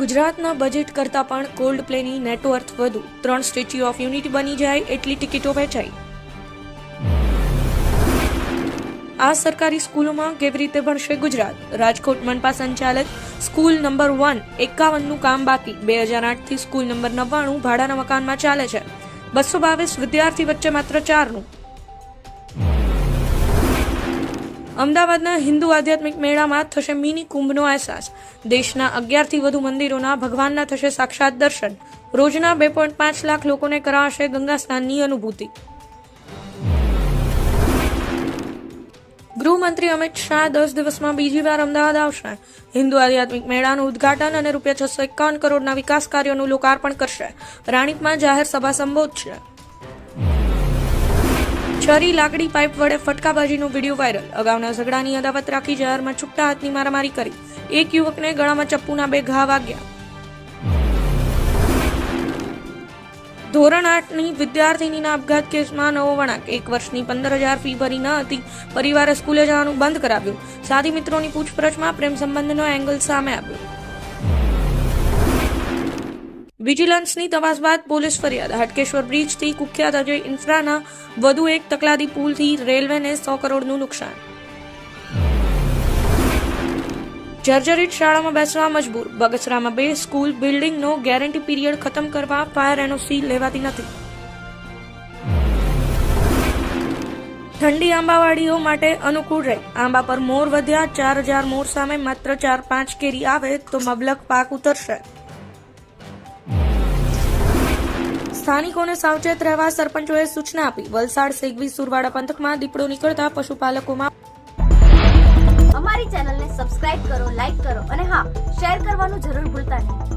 ગુજરાતના બજેટ કરતાં પણ કોલ્ડ પ્લેની નેટવર્થ વધુ. ત્રણ સ્ટેચ્યુ ઓફ યુનિટી બની જાય, એટલી ટિકિટો વેચાઈ આ સરકારી સ્કૂલોમાં કેવી રીતે ભણશે ગુજરાત? રાજકોટ મનપા સંચાલક, સ્કૂલ નંબર વન, એકાવનનું કામ બાકી. બે હજાર આઠથી સ્કૂલ નંબર નવ્વાણું ભાડાના મકાનમાં ચાલે છે. બસો બાવીસ વિદ્યાર્થી વચ્ચે માત્ર ચારનું. અમદાવાદના હિન્દુ આધ્યાત્મિક મેળામાં થશે મિની કુંભનો અહેસાસ. દેશના અગિયારથી વધુ મંદિરોના ભગવાનના થશે સાક્ષાત દર્શન. રોજના બે પોઈન્ટ પાંચ લાખ લોકોને કરાશે ગંગા સ્નાનની અનુભૂતિ. ગૃહમંત્રી અમિત શાહ દસ દિવસમાં બીજી વાર અમદાવાદ આવશે. હિન્દુ આધ્યાત્મિક મેળાનું ઉદ્ઘાટન અને રૂપિયા છસો એકાવન કરોડના વિકાસ કાર્યોનું લોકાર્પણ કરશે. રાણીપમાં જાહેર સભા સંબોધશે. છરી લાકડી પાઇપ વડે ફટકાબાજીનો વીડિયો વાયરલ. અગાઉના ઝઘડાની અદાવત રાખી જાહેરમાં છૂટા હાથની મારામારી કરી. એક યુવકને ગળામાં ચપ્પુના બે ઘા વાગ્યા. ધોરણ આઠની વિદ્યાર્થીનીના આપઘાત કેસમાં નવો વળાંક. એક વર્ષની પંદર હજાર ફી ભરી ન હતી. પરિવારે સ્કૂલે જવાનું બંધ કરાવ્યું. સાથી મિત્રોની પૂછપરછમાં પ્રેમ સંબંધનો એંગલ સામે આવ્યો. વિજિલન્સની તપાસ બાદ પોલીસ ફરિયાદ. હાટકેશ્વર બ્રિજથી કુખ્યાત અજય ઇન્ફ્રાના વધુ એક તકલાદી પુલથી રેલવેને સો કરોડનું નુકસાન. જર્જરિત શાળામાં બેસવા મજબૂર. બગસરામાં બે સ્કૂલ બિલ્ડિંગનો ગેરંટી પીરિયડ ખતમ કરવા ફાયર એનઓસી લેવાતી નથી. ઠંડી આંબાવાડીઓ માટે અનુકૂળ રહે આંબા પર મોર વધ્યા, ચાર હજાર મોર સામે માત્ર ચાર પાંચ કેરી આવે તો મબલક પાક ઉતરશે. સ્થાનિકોને સાવચેત રહેવા સરપંચોએ સૂચના આપી. વલસાડ સેગવી સુરવાડા પંથકમાં દીપડો નીકળતા પશુપાલકોમાં અમારી ચેનલને સબસ્ક્રાઇબ કરો, લાઇક કરો અને હા, શેર કરવાનું જરૂર ભૂલતા નહીં.